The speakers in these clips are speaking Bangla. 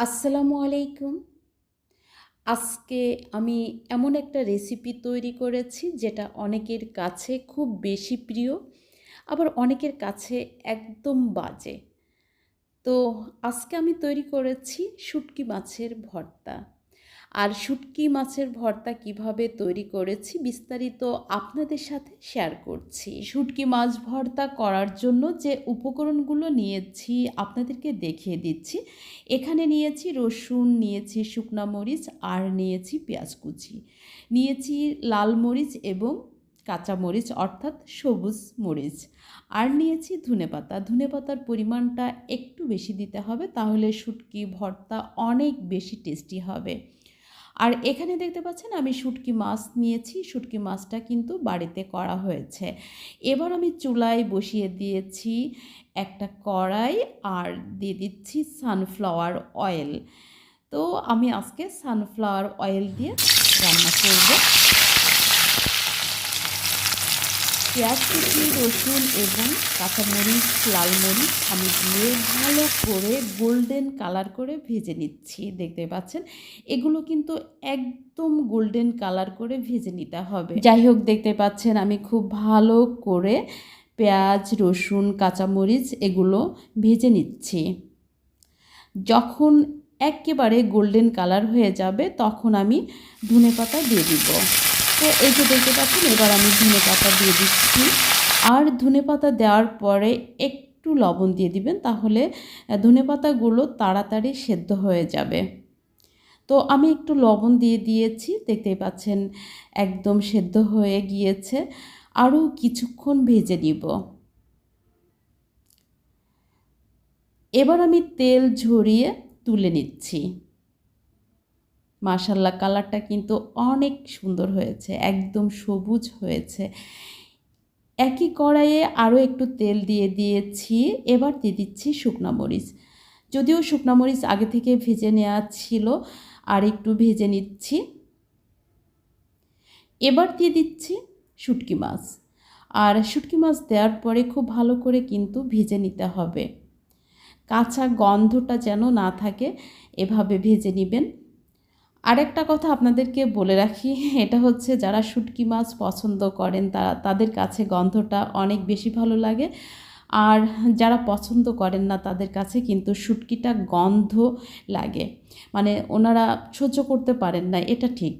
আসসালামু আলাইকুম। আজকে আমি এমন একটা রেসিপি তৈরি করেছি যেটা অনেকের কাছে খুব বেশি প্রিয়, আবার অনেকের কাছে একদম বাজে। তো আজকে আমি তৈরি করেছি শুটকি মাছের ভর্তা। আর শুটকি মাছের ভর্তা কীভাবে তৈরি করেছি বিস্তারিত আপনাদের সাথে শেয়ার করছি। শুটকি মাছ ভর্তা করার জন্য যে উপকরণগুলো নিয়েছি আপনাদেরকে দেখিয়ে দিচ্ছি। এখানে নিয়েছি রসুন, নিয়েছি শুকনা মরিচ আর নিয়েছি পেঁয়াজ কুচি। নিয়েছি লাল মরিচ এবং কাঁচা মরিচ, অর্থাৎ সবুজ মরিচ। আর নিয়েছি ধনেপাতা ধনেপাতার পরিমাণটা একটু বেশি দিতে হবে, তাহলে শুটকি ভর্তা অনেক বেশি টেস্টি হবে। আর এখানে দেখতে পাচ্ছেন আমি শুটকি মাছ নিয়েছি। শুটকি মাছটা কিন্তু বাড়িতে করা হয়েছে। এবার আমি চুলায় বসিয়ে দিয়েছি একটা কড়াই আর দিয়ে দিচ্ছি সানফ্লাওয়ার অয়েল তো আমি আজকে সানফ্লাওয়ার অয়েল দিয়ে রান্না করব। পেঁয়াজ কুচি, রসুন এবং কাঁচামরিচ, লাল মরিচ আমি দিয়ে ভালো করে গোল্ডেন কালার করে ভেজে নিচ্ছি। দেখতে পাচ্ছেন? এগুলো কিন্তু একদম গোল্ডেন কালার করে ভেজে নিতে হবে। যাই হোক, দেখতে পাচ্ছেন আমি খুব ভালো করে পেঁয়াজ, রসুন, কাঁচামরিচ এগুলো ভেজে নিচ্ছি। যখন একেবারে গোল্ডেন কালার হয়ে যাবে, তখন আমি ধনে পাতা দিয়ে দিব। তো এই যে দেখতে পাচ্ছেন, এবার আমি ধনে পাতা দিয়ে দিচ্ছি। আর ধনে পাতা দেওয়ার পরে একটু লবণ দিয়ে দিবেন, তাহলে ধনে পাতাগুলো তাড়াতাড়ি সেদ্ধ হয়ে যাবে। তো আমি একটু লবণ দিয়ে দিয়েছি, দেখতেই পাচ্ছেন একদম সেদ্ধ হয়ে গিয়েছে। আরও কিছুক্ষণ ভেজে নিব। এবার আমি তেল ঝরিয়ে তুলে নিচ্ছি। মাশাল্লাহ কালারটা কিন্তু অনেক সুন্দর হয়েছে, একদম সবুজ হয়েছে। একই কড়াইয়ে আরও একটু তেল দিয়ে দিয়েছি, এবার দিয়ে দিচ্ছি শুকনা মরিচ। যদিও শুকনা মরিচ আগে থেকে ভেজে নেওয়া ছিল, আর একটু ভেজে নিচ্ছি। এবার দিয়ে দিচ্ছি শুটকি মাছ, আর শুটকি মাছ দেওয়ার পরে খুব ভালো করে কিন্তু ভেজে নিতে হবে। কাঁচা গন্ধটা যেন না থাকে, এভাবে ভেজে নেবেন। আরেকটা কথা আপনাদেরকে বলে রাখি, এটা হচ্ছে যারা শুটকি মাছ পছন্দ করেন, তারা, তাদের কাছে গন্ধটা অনেক বেশি ভালো লাগে। আর যারা পছন্দ করেন না, তাদের কাছে কিন্তু শুটকিটা গন্ধ লাগে। মানে ওনারা সহ্য করতে পারেন না, এটা ঠিক।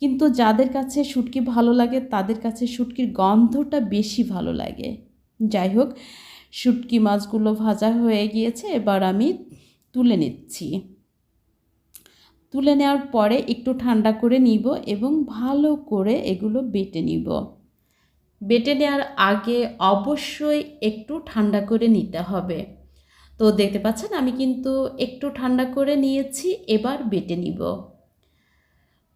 কিন্তু যাদের কাছে শুটকি ভালো লাগে, তাদের কাছে শুটকির গন্ধটা বেশি ভালো লাগে। যাই হোক, শুটকি মাছগুলো ভাজা হয়ে গিয়েছে, এবার আমি তুলে নিচ্ছি। তুলে নেওয়ার পরে একটু ঠান্ডা করে নিব এবং ভালো করে এগুলো বেটে নিব। বেটে নেওয়ার আগে অবশ্যই একটু ঠান্ডা করে নিতে হবে। তো দেখতে পাচ্ছেন আমি কিন্তু একটু ঠান্ডা করে নিয়েছি, এবার বেটে নিব।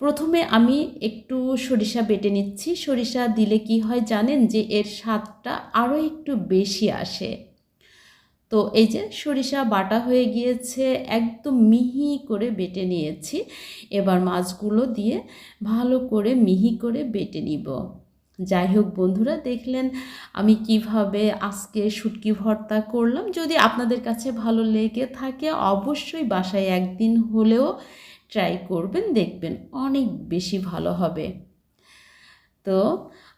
প্রথমে আমি একটু সরিষা বেটে নিচ্ছি। সরিষা দিলে কি হয় জানেন যে এর স্বাদটা আরও একটু বেশি আসে। তো এই যে সরিষা বাটা হয়ে গিয়েছে, একদম মিহি করে বেটে নিয়েছি। এবার মাছগুলো দিয়ে ভালো করে মিহি করে বেটে নিব। যাই হোক বন্ধুরা, দেখলেন আমি কীভাবে আজকে শুটকি ভর্তা করলাম। যদি আপনাদের কাছে ভালো লেগে থাকে, অবশ্যই বাসায় একদিন হলেও ট্রাই করবেন, দেখবেন অনেক বেশি ভালো হবে। তো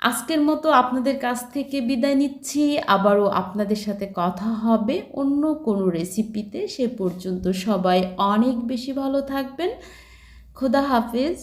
আজকের মতো আপনাদের কাছ থেকে বিদায় নিচ্ছি। আবারও আপনাদের সাথে কথা হবে অন্য কোনো রেসিপিতে সে পর্যন্ত সবাই অনেক বেশি ভালো থাকবেন। খুদা হাফেজ।